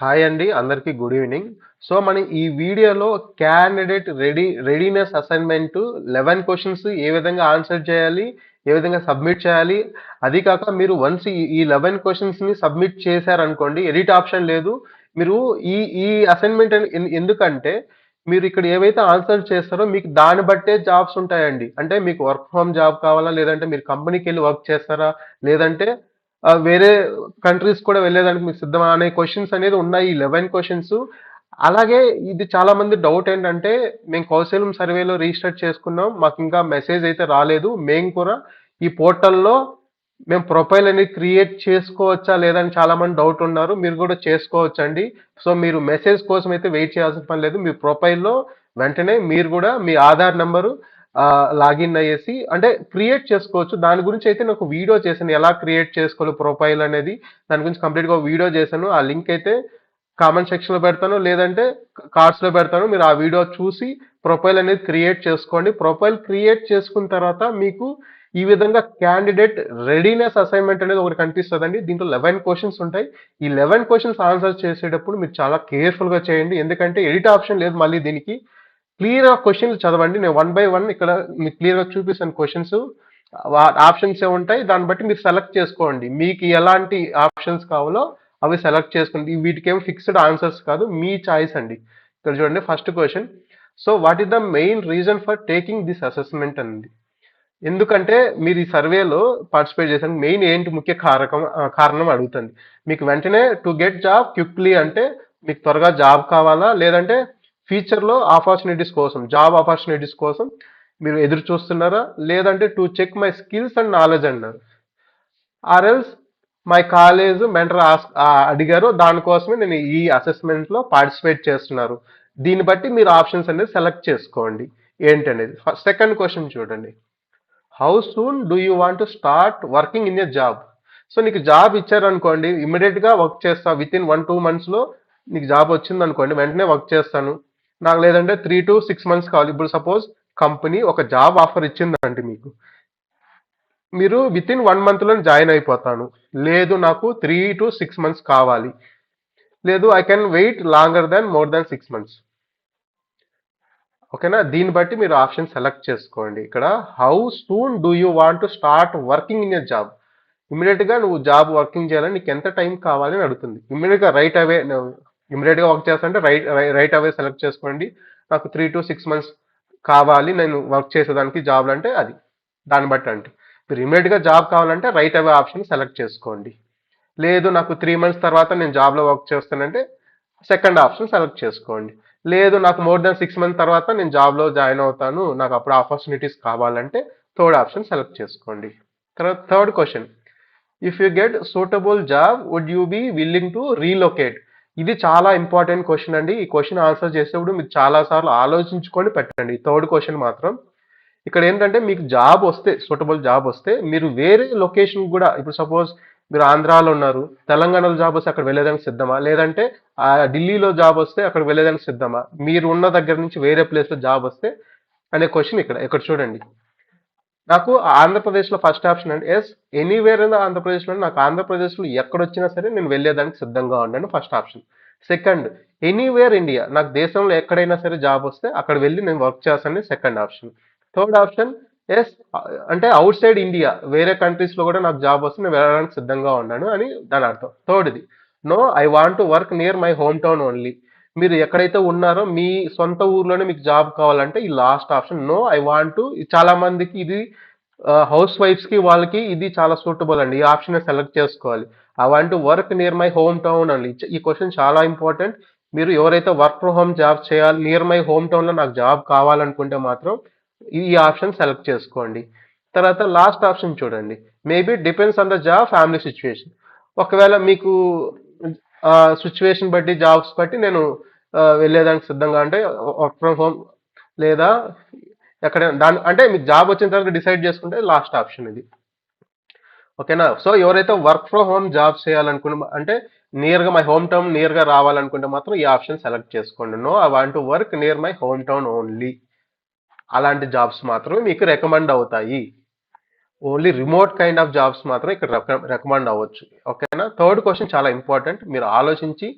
Hi అండి అందరికీ good evening. So మనం ఈ వీడియోలో candidate ready readiness assignment eleven questions ఏ విధంగా ఆన్సర్ చేయాలి ఏ విధంగా సబ్మిట్ చేయాలి. అది కాక మీరు వన్స్ ఈ లెవెన్ క్వశ్చన్స్ని సబ్మిట్ చేశారనుకోండి ఎడిట్ ఆప్షన్ లేదు. మీరు ఈ ఈ అసైన్మెంట్ ఎందుకంటే మీరు ఇక్కడ ఏవైతే ఆన్సర్ చేస్తారో మీకు దాన్ని బట్టే జాబ్స్ ఉంటాయండి. అంటే మీకు వర్క్ ఫ్రమ్ జాబ్ కావాలా లేదంటే మీరు కంపెనీకి వెళ్ళి వర్క్ చేస్తారా లేదంటే వేరే కంట్రీస్ కూడా వెళ్ళేదానికి మీకు సిద్ధమా అనే క్వశ్చన్స్ అనేది ఉన్నాయి లెవెన్ క్వశ్చన్స్ అలాగే ఇది చాలా మంది డౌట్ ఏంటంటే మేము కౌశలం సర్వేలో రిజిస్టర్ చేసుకున్నాం మాకు ఇంకా మెసేజ్ అయితే రాలేదు. మేము కూడా ఈ పోర్టల్లో మేము ప్రొఫైల్ అనేది క్రియేట్ చేసుకోవచ్చా లేదని చాలా మంది డౌట్ ఉన్నారు. మీరు కూడా చేసుకోవచ్చు అండి సో మీరు మెసేజ్ కోసం అయితే వెయిట్ చేయాల్సిన పని లేదు. మీ ప్రొఫైల్లో వెంటనే మీరు కూడా మీ ఆధార్ నెంబరు లాగిన్ అయ్యేసి అంటే క్రియేట్ చేసుకోవచ్చు. దాని గురించి అయితే నాకు వీడియో చేశాను. ఎలా క్రియేట్ చేసుకోవాలి ప్రొఫైల్ అనేది. దాని గురించి కంప్లీట్గా వీడియో చేశాను. ఆ లింక్ అయితే కామెంట్ సెక్షన్లో పెడతాను. లేదంటే కార్డ్స్లో పెడతాను. మీరు ఆ వీడియో చూసి ప్రొఫైల్ అనేది క్రియేట్ చేసుకోండి. ప్రొఫైల్ క్రియేట్ చేసుకున్న తర్వాత మీకు ఈ విధంగా క్యాండిడేట్ రెడీనెస్ అసైన్మెంట్ అనేది ఒకటి కనిపిస్తుందండి. దీంట్లో లెవెన్ క్వశ్చన్స్ ఉంటాయి. ఈ లెవెన్ క్వశ్చన్స్ ఆన్సర్ చేసేటప్పుడు మీరు చాలా కేర్ఫుల్గా చేయండి. ఎందుకంటే ఎడిట్ ఆప్షన్ లేదు మళ్ళీ దీనికి. క్లియర్గా క్వశ్చన్లు చదవండి. నేను వన్ బై వన్ ఇక్కడ మీకు క్లియర్గా చూపిస్తాను క్వశ్చన్స్. ఆప్షన్స్ ఏ ఉంటాయి? దాన్ని బట్టి మీరు సెలెక్ట్ చేసుకోండి. మీకు ఎలాంటి ఆప్షన్స్ కావాలో అవి సెలెక్ట్ చేసుకోండి. వీటికి ఫిక్స్డ్ ఆన్సర్స్ కాదు. మీ చాయిస్ అండి. ఇక్కడ చూడండి first question. So what is the main reason for taking this assessment అండి ఎందుకంటే మీరు ఈ సర్వేలో పార్టిసిపేట్ చేసాను మెయిన్ ఏంటి ముఖ్య కారకం కారణం అడుగుతుంది. మీకు వెంటనే టు గెట్ జాబ్ క్విక్లీ అంటే మీకు త్వరగా జాబ్ కావాలా? లేదంటే ఫ్యూచర్లో ఆపర్చునిటీస్ కోసం జాబ్ ఆపర్చునిటీస్ కోసం మీరు ఎదురు చూస్తున్నారా? లేదంటే to check my skills and knowledge అన్నారు. ఆర్ఎల్స్ మై కాలేజ్ మెంటర్ అడిగారు దానికోసమే నేను ఈ అసెస్మెంట్లో పార్టిసిపేట్ చేస్తున్నారు. దీన్ని బట్టి మీరు ఆప్షన్స్ అనేది సెలెక్ట్ చేసుకోండి. ఏంటనేది? సెకండ్ క్వశ్చన్ చూడండి. How soon do you want to start working in a job so నీకు జాబ్ ఇచ్చారనుకోండి ఇమీడియట్గా వర్క్ చేస్తా. విత్ ఇన్ వన్ టూ మంత్స్లో నీకు జాబ్ వచ్చింది అనుకోండి వెంటనే వర్క్ చేస్తాను. నాకు లేదంటే త్రీ టు సిక్స్ మంత్స్ కావాలి ఇప్పుడు సపోజ్ కంపెనీ ఒక జాబ్ ఆఫర్ ఇచ్చిందండి మీకు. మీరు విత్ ఇన్ వన్ మంత్లో జాయిన్ అయిపోతాను. లేదు నాకు త్రీ టు సిక్స్ మంత్స్ కావాలి. లేదు I can wait longer than more than six months ఓకేనా దీన్ని బట్టి మీరు ఆప్షన్ సెలెక్ట్ చేసుకోండి. ఇక్కడ how soon do you want to start working in your job ఇమీడియట్గా నువ్వు జాబ్ వర్కింగ్ చేయాలని నీకు ఎంత టైం కావాలని అడుగుతుంది. ఇమీడియట్గా రైట్ అవే ఇమీడియట్గా వర్క్ చేస్తానంటే రైట్ రైట్ అవే సెలెక్ట్ చేసుకోండి. నాకు త్రీ టు సిక్స్ మంత్స్ కావాలి నేను వర్క్ చేసేదానికి జాబ్లు అంటే అది దాన్ని బట్టి అంటే. మీరు ఇమీడియట్గా జాబ్ కావాలంటే రైట్ అవే ఆప్షన్ సెలెక్ట్ చేసుకోండి. లేదు నాకు త్రీ మంత్స్ తర్వాత నేను జాబ్లో వర్క్ చేస్తానంటే సెకండ్ ఆప్షన్ సెలెక్ట్ చేసుకోండి. లేదు నాకు మోర్ దెన్ సిక్స్ మంత్ తర్వాత నేను జాబ్లో జాయిన్ అవుతాను నాకు అప్పుడు ఆపర్చునిటీస్ కావాలంటే థర్డ్ ఆప్షన్ సెలెక్ట్ చేసుకోండి. తర్వాత third question if you get suitable job would you be willing to relocate ఇది చాలా ఇంపార్టెంట్ క్వశ్చన్ అండి. ఈ క్వశ్చన్ ఆన్సర్ చేసేప్పుడు మీరు చాలా సార్లు ఆలోచించుకొని పెట్టండి. థర్డ్ క్వశ్చన్ మాత్రం. ఇక్కడ ఏంటంటే మీకు జాబ్ వస్తే సూటబుల్ జాబ్ వస్తే మీరు వేరే లొకేషన్ కూడా ఇప్పుడు సపోజ్ మీరు ఆంధ్రాలో ఉన్నారు. తెలంగాణలో జాబ్ వస్తే అక్కడ వెళ్ళేదానికి సిద్ధమా? లేదంటే ఢిల్లీలో జాబ్ వస్తే అక్కడ వెళ్ళేదానికి సిద్ధమా? మీరు ఉన్న దగ్గర నుంచి వేరే ప్లేస్లో జాబ్ వస్తే అనే క్వశ్చన్ ఇక్కడ ఇక్కడ చూడండి. నాకు ఆంధ్రప్రదేశ్లో ఫస్ట్ ఆప్షన్ అండి ఎస్ ఎనీవేర్ ఇన్ ఆంధ్రప్రదేశ్లో నాకు ఆంధ్రప్రదేశ్లో ఎక్కడొచ్చినా సరే నేను వెళ్ళేదానికి సిద్ధంగా ఉండండి first option second anywhere India నాకు దేశంలో ఎక్కడైనా సరే జాబ్ వస్తే అక్కడ వెళ్ళి నేను వర్క్ చేస్తాను second option third option yes అంటే అవుట్ సైడ్ ఇండియా వేరే కంట్రీస్లో కూడా నాకు జాబ్ వస్తే నేను వెళ్ళడానికి సిద్ధంగా ఉన్నాను అని దాని అర్థం. థర్డ్ది no I want to work near my home town only మీరు ఎక్కడైతే ఉన్నారో మీ సొంత ఊర్లోనే మీకు జాబ్ కావాలంటే ఈ last option. No I want to. చాలా మందికి ఇది హౌస్ వైఫ్స్కి వాళ్ళకి ఇది చాలా సూటబుల్ అండి. ఈ ఆప్షన్ సెలెక్ట్ చేసుకోవాలి. I want to work near my home town అండి. ఈ క్వశ్చన్ చాలా ఇంపార్టెంట్. మీరు ఎవరైతే వర్క్ ఫ్రమ్ హోమ్ జాబ్ చేయాలి నియర్ మై హోమ్ టౌన్లో నాకు జాబ్ కావాలనుకుంటే మాత్రం ఈ ఆప్షన్ సెలెక్ట్ చేసుకోండి. తర్వాత లాస్ట్ ఆప్షన్ చూడండి. Maybe depends on the job family situation. ఒకవేళ మీకు సిచ్యువేషన్ బట్టి జాబ్స్ బట్టి నేను వెళ్ళేదానికి సిద్ధంగా అంటే వర్క్ ఫ్రమ్ హోమ్ లేదా ఎక్కడ దాని అంటే మీకు జాబ్ వచ్చిన తర్వాత డిసైడ్ చేసుకుంటే లాస్ట్ ఆప్షన్ ఇది. ఓకేనా? సో ఎవరైతే వర్క్ ఫ్రమ్ హోమ్ జాబ్ చేయాలనుకున్న అంటే నియర్గా మై హోమ్ టౌన్ నియర్గా రావాలనుకుంటే మాత్రం ఈ ఆప్షన్ సెలెక్ట్ చేసుకోండి. No I want to work near my home town only అలాంటి జాబ్స్ మాత్రమే మీకు రికమెండ్ అవుతాయి. Only remote kind of jobs మాత్రం ఇక్కడ రికమెండ్ అవ్వచ్చు. ఓకేనా? థర్డ్ క్వశ్చన్ చాలా ఇంపార్టెంట్ మీరు ఆలోచించి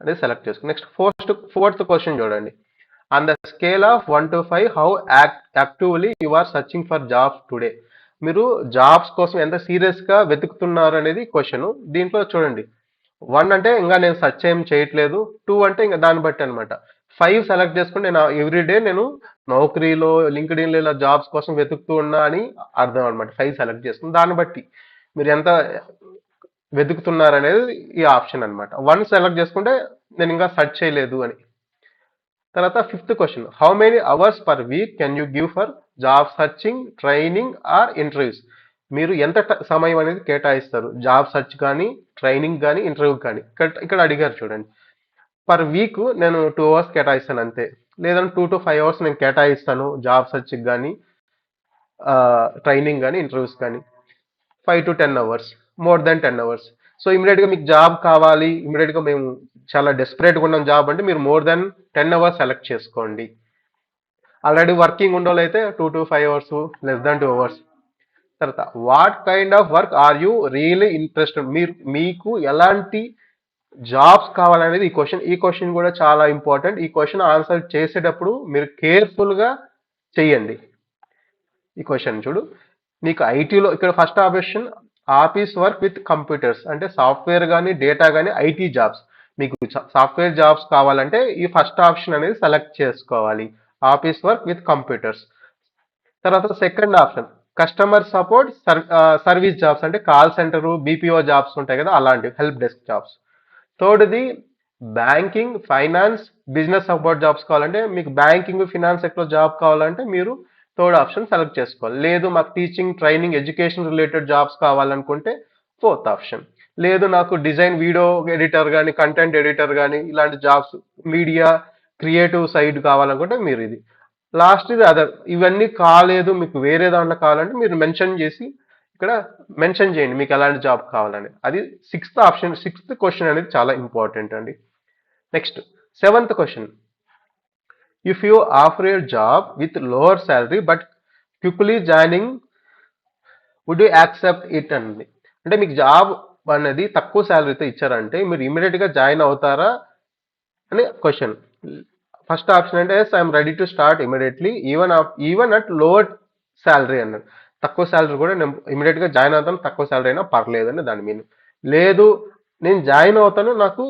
అనేది సెలెక్ట్ చేసుకోండి. నెక్స్ట్ ఫోర్త్ ఫోర్త్ క్వశ్చన్ చూడండి. On the scale of one to five how actively you are searching for jobs today మీరు జాబ్స్ కోసం ఎంత సీరియస్గా వెతుకుతున్నారు అనేది క్వశ్చన్ దీంట్లో చూడండి. వన్ అంటే ఇంకా నేను సర్చ్ ఏం చేయట్లేదు. టూ అంటే ఇంకా దాన్ని బట్టి అనమాట ఫైవ్ సెలెక్ట్ చేసుకుంటే నేను ఎవ్రీడే నేను నౌకరీలో లింక్డ్ ఇన్ ఇలా జాబ్స్ కోసం వెతుకుతూ ఉన్నా అని అర్థం అనమాట ఫైవ్ సెలెక్ట్ చేసుకుని దాన్ని బట్టి మీరు ఎంత వెతుకుతున్నారు అనేది ఈ ఆప్షన్ అనమాట వన్ సెలెక్ట్ చేసుకుంటే నేను ఇంకా సెర్చ్ చేయలేదు అని. తర్వాత fifth question how many hours per week can you give for job searching training or interviews మీరు ఎంత సమయం అనేది కేటాయిస్తారు? జాబ్ సర్చ్ కానీ ట్రైనింగ్ కానీ ఇంటర్వ్యూ కానీ. ఇక్కడ ఇక్కడ అడిగారు చూడండి. పర్ వీక్ నేను టూ అవర్స్ కేటాయిస్తాను అంతే. లేదంటే టూ టు ఫైవ్ అవర్స్ నేను కేటాయిస్తాను జాబ్ సర్చ్కి కానీ ట్రైనింగ్ కానీ ఇంటర్వ్యూస్ కానీ. Five to ten hours more than ten hours so ఇమీడియట్గా మీకు జాబ్ కావాలి. ఇమీడియట్గా మేము చాలా డెస్పరేట్గా ఉన్న జాబ్ అంటే మీరు more than ten hours select చేసుకోండి. Already working ఉండాలైతే two to five hours less than two hours తర్వాత what kind of work are you really interested మీరు మీకు ఎలాంటి జాబ్స్ కావాలనేది ఈ క్వశ్చన్ ఈ క్వశ్చన్ కూడా చాలా ఇంపార్టెంట్ ఈ క్వశ్చన్ ఆన్సర్ చేసేటప్పుడు మీరు కేర్ఫుల్గా చెయ్యండి ఈ క్వశ్చన్ చూడు. నీకు ఐటీలో ఇక్కడ first option office work with computers అంటే సాఫ్ట్వేర్ కానీ డేటా కానీ ఐటీ జాబ్స్ మీకు సాఫ్ట్వేర్ జాబ్స్ కావాలంటే ఈ ఫస్ట్ ఆప్షన్ అనేది సెలెక్ట్ చేసుకోవాలి. Office work with computers. తర్వాత second option customer support service jobs అంటే కాల్ సెంటర్ బీపీఓ జాబ్స్ ఉంటాయి కదా అలాంటివి help desk jobs. థర్డ్ది banking finance business support jobs కావాలంటే మీకు బ్యాంకింగ్ ఫినాన్స్ సెక్టర్ జాబ్ కావాలంటే మీరు థర్డ్ ఆప్షన్ సెలెక్ట్ చేసుకోవాలి. లేదు మాకు teaching training education related jobs కావాలనుకుంటే ఫోర్త్ ఆప్షన్. లేదు నాకు డిజైన్ వీడియో ఎడిటర్ కానీ కంటెంట్ ఎడిటర్ కానీ ఇలాంటి జాబ్స్ మీడియా క్రియేటివ్ సైడ్ కావాలనుకుంటే మీరు ఇది. లాస్ట్ ఇది అదర్ ఇవన్నీ కాలేదు మీకు వేరే దాంట్లో కావాలంటే మీరు మెన్షన్ చేసి ఇక్కడ మెన్షన్ చేయండి మీకు ఎలాంటి జాబ్ కావాలని. అది సిక్స్త్ ఆప్షన్ సిక్స్త్ క్వశ్చన్ అనేది చాలా ఇంపార్టెంట్ అండి. Next seventh question if you offer your job with lower salary but quickly joining would you accept it అండి అంటే మీకు జాబ్ అనేది తక్కువ శాలరీతో ఇచ్చారంటే మీరు ఇమీడియట్గా జాయిన్ అవుతారా అని క్వశ్చన్ ఫస్ట్ ఆప్షన్ అంటే yes I'm ready to start immediately even even at lower salary అన్నాడు తక్కువ శాలరీ కూడా నేను ఇమీడియట్గా జాయిన్ అవుతాను తక్కువ శాలరీ అయినా పర్లేదు అని దాని మీన్ లేదు నేను జాయిన్ అవుతాను నాకు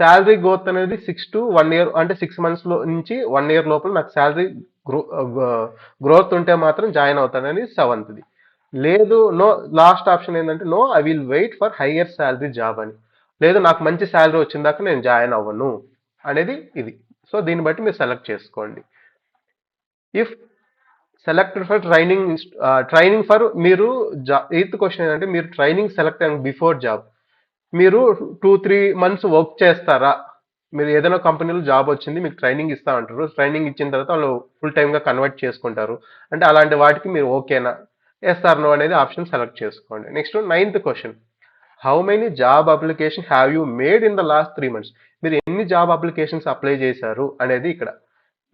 శాలరీ గ్రోత్ అనేది సిక్స్ టు వన్ ఇయర్ అంటే సిక్స్ మంత్స్లో నుంచి వన్ ఇయర్ లోపల నాకు శాలరీ గ్రో గ్రోత్ ఉంటే మాత్రం జాయిన్ అవుతానని సెవెంత్ది లేదు నో లాస్ట్ ఆప్షన్ ఏంటంటే no I will wait for higher salary job అని. లేదు నాకు మంచి శాలరీ వచ్చిందాక నేను జాయిన్ అవ్వను అనేది ఇది. సో దీన్ని బట్టి మీరు సెలెక్ట్ చేసుకోండి. If selected for training training for మీరు జా ఎయిత్ క్వశ్చన్ ఏంటంటే మీరు ట్రైనింగ్ సెలెక్ట్ అయిన బిఫోర్ జాబ్ మీరు టూ త్రీ మంత్స్ వర్క్ చేస్తారా? మీరు ఏదైనా కంపెనీలో జాబ్ వచ్చింది మీకు ట్రైనింగ్ ఇస్తా అంటారు ట్రైనింగ్ ఇచ్చిన తర్వాత వాళ్ళు ఫుల్ టైమ్గా కన్వర్ట్ చేసుకుంటారు. అంటే అలాంటి వాటికి మీరు ఓకేనా ఎస్ఆర్ నో అనేది ఆప్షన్ సెలెక్ట్ చేసుకోండి. Next ninth question how many job application have you made in the last three months మీరు ఎన్ని జాబ్ అప్లికేషన్స్ అప్లై చేశారు అనేది ఇక్కడ.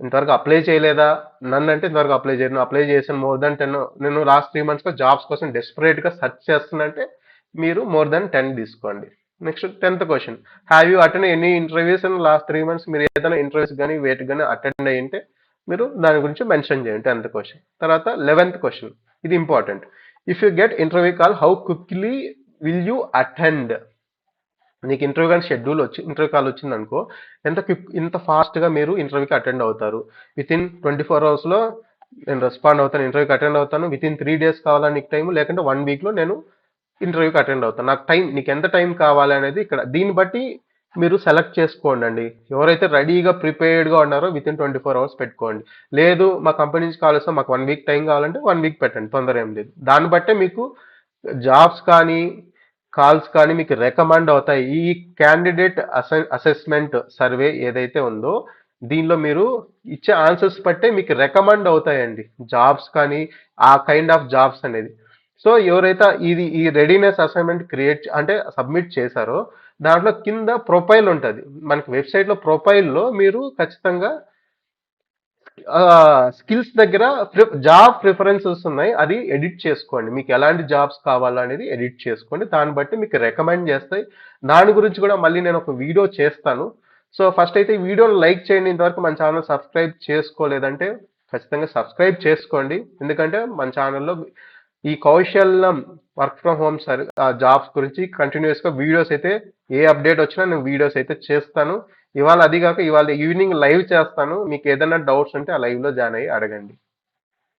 ఇంతవరకు అప్లై చేయలేదా? నన్ను అంటే ఇంతవరకు అప్లై చేయను అప్లై చేసిన మోర్ దెన్ టెన్ నేను లాస్ట్ త్రీ మంత్స్లో జాబ్స్ కోసం డెస్పరేట్గా సెర్చ్ చేస్తున్నంటే మీరు మోర్ దెన్ టెన్ తీసుకోండి. Next tenth question have you attend any interviews in last three months మీరు ఏదైనా ఇంటర్వ్యూస్ కానీ వేట్ కానీ అటెండ్ అయ్యింటే మీరు దాని గురించి మెన్షన్ చేయండి టెన్త్ క్వశ్చన్ తర్వాత లెవెన్త్ క్వశ్చన్ ఇది important if you get interview call how quickly will you attend నీకు ఇంటర్వ్యూ కానీ షెడ్యూల్ వచ్చి ఇంటర్వ్యూ కాల్ వచ్చింది అనుకో ఎంత క్విక్ ఇంత ఫాస్ట్గా మీరు ఇంటర్వ్యూకి అటెండ్ అవుతారు? విత్ ఇన్ ట్వంటీ ఫోర్ అవర్స్లో నేను రెస్పాండ్ అవుతాను ఇంటర్వ్యూకి అటెండ్ అవుతాను. విత్ ఇన్ త్రీ డేస్ కావాలా నీకు టైం లేకుంటే వన్ వీక్లో నేను ఇంటర్వ్యూకి అటెండ్ అవుతాను. నాకు టైం నీకు ఎంత టైం కావాలి అనేది ఇక్కడ దీన్ని బట్టి మీరు సెలెక్ట్ చేసుకోండి అండి ఎవరైతే రెడీగా ప్రిపేర్డ్గా ఉన్నారో within twenty four hours పెట్టుకోండి. లేదు మా కంపెనీ నుంచి కావాల్సిన మాకు వన్ వీక్ టైం కావాలంటే వన్ వీక్ పెట్టండి తొందర ఏం లేదు. దాన్ని బట్టే మీకు జాబ్స్ కానీ కాల్స్ కానీ మీకు రికమెండ్ అవుతాయి. ఈ క్యాండిడేట్ అసె అసెస్మెంట్ సర్వే ఏదైతే ఉందో దీనిలో మీరు ఇచ్చే ఆన్సర్స్ బట్టే మీకు రికమెండ్ అవుతాయండి. జాబ్స్ కానీ ఆ కైండ్ ఆఫ్ జాబ్స్ అనేది. సో ఎవరైతే ఇది ఈ రెడీనెస్ అసైన్మెంట్ క్రియేట్ అంటే సబ్మిట్ చేశారో దాంట్లో కింద ప్రొఫైల్ ఉంటుంది. మనకి వెబ్సైట్లో ప్రొఫైల్లో మీరు ఖచ్చితంగా స్కిల్స్ దగ్గర జాబ్ ప్రిఫరెన్సెస్ ఉన్నాయి. అది ఎడిట్ చేసుకోండి. మీకు ఎలాంటి జాబ్స్ కావాలనేది ఎడిట్ చేసుకోండి. దాన్ని బట్టి మీకు రికమెండ్ చేస్తాయి. దాని గురించి కూడా మళ్ళీ నేను ఒక వీడియో చేస్తాను. సో ఫస్ట్ అయితే ఈ వీడియోని లైక్ చేయండి. ఇంతవరకు మన ఛానల్ సబ్స్క్రైబ్ చేసుకోలేదంటే ఖచ్చితంగా సబ్స్క్రైబ్ చేసుకోండి. ఎందుకంటే మన ఛానల్లో ఈ కౌశల్యం work from home sir jobs గురించి కంటిన్యూస్గా వీడియోస్ అయితే ఏ అప్డేట్ వచ్చినా నేను వీడియోస్ అయితే చేస్తాను. ఇవాళ అది కాక ఇవాళ ఈవినింగ్ లైవ్ చేస్తాను. మీకు ఏదైనా డౌట్స్ ఉంటే ఆ లైవ్లో జాయిన్ అయ్యి అడగండి.